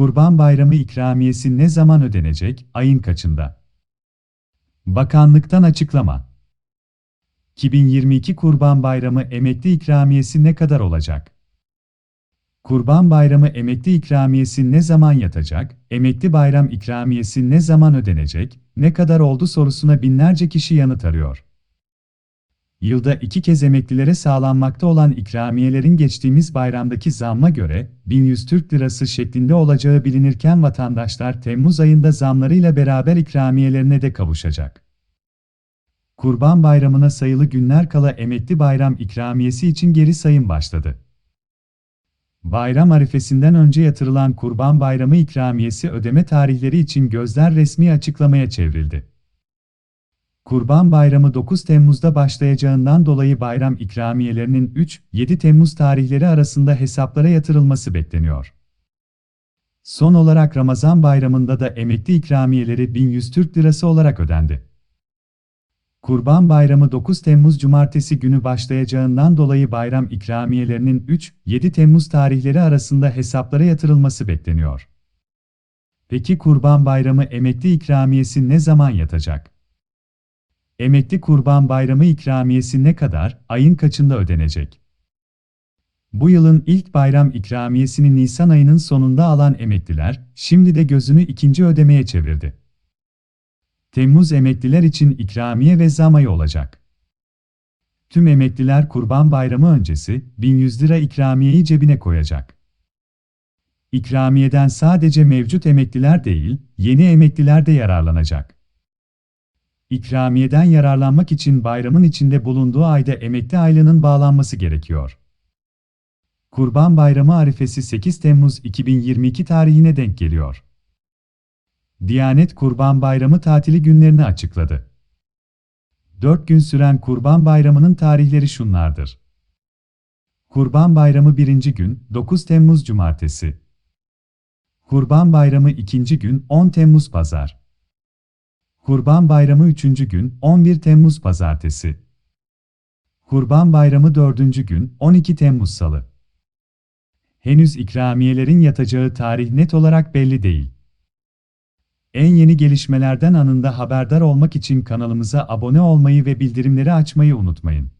Kurban Bayramı ikramiyesi ne zaman ödenecek, ayın kaçında? Bakanlıktan açıklama. 2022 Kurban Bayramı emekli ikramiyesi ne kadar olacak? Kurban Bayramı emekli ikramiyesi ne zaman yatacak? Emekli bayram ikramiyesi ne zaman ödenecek? Ne kadar oldu sorusuna binlerce kişi yanıt arıyor. Yılda iki kez emeklilere sağlanmakta olan ikramiyelerin geçtiğimiz bayramdaki zamma göre 1100 Türk Lirası şeklinde olacağı bilinirken vatandaşlar Temmuz ayında zamlarıyla beraber ikramiyelerine de kavuşacak. Kurban Bayramı'na sayılı günler kala emekli bayram ikramiyesi için geri sayım başladı. Bayram arifesinden önce yatırılan Kurban Bayramı ikramiyesi ödeme tarihleri için gözler resmi açıklamaya çevrildi. Kurban Bayramı 9 Temmuz'da başlayacağından dolayı bayram ikramiyelerinin 3-7 Temmuz tarihleri arasında hesaplara yatırılması bekleniyor. Son olarak Ramazan Bayramı'nda da emekli ikramiyeleri 1100 Türk Lirası olarak ödendi. Kurban Bayramı 9 Temmuz Cumartesi günü başlayacağından dolayı bayram ikramiyelerinin 3-7 Temmuz tarihleri arasında hesaplara yatırılması bekleniyor. Peki Kurban Bayramı emekli ikramiyesi ne zaman yatacak? Emekli Kurban Bayramı ikramiyesi ne kadar, ayın kaçında ödenecek? Bu yılın ilk bayram ikramiyesini Nisan ayının sonunda alan emekliler, şimdi de gözünü ikinci ödemeye çevirdi. Temmuz emekliler için ikramiye ve zam ayı olacak. Tüm emekliler Kurban Bayramı öncesi 1100 lira ikramiyeyi cebine koyacak. İkramiyeden sadece mevcut emekliler değil, yeni emekliler de yararlanacak. İkramiyeden yararlanmak için bayramın içinde bulunduğu ayda emekli aylığının bağlanması gerekiyor. Kurban Bayramı arifesi 8 Temmuz 2022 tarihine denk geliyor. Diyanet Kurban Bayramı tatili günlerini açıkladı. 4 gün süren Kurban Bayramı'nın tarihleri şunlardır. Kurban Bayramı 1. gün 9 Temmuz Cumartesi. Kurban Bayramı 2. gün 10 Temmuz Pazar. Kurban Bayramı 3. gün 11 Temmuz Pazartesi. Kurban Bayramı 4. gün 12 Temmuz Salı. Henüz ikramiyelerin yatacağı tarih net olarak belli değil. En yeni gelişmelerden anında haberdar olmak için kanalımıza abone olmayı ve bildirimleri açmayı unutmayın.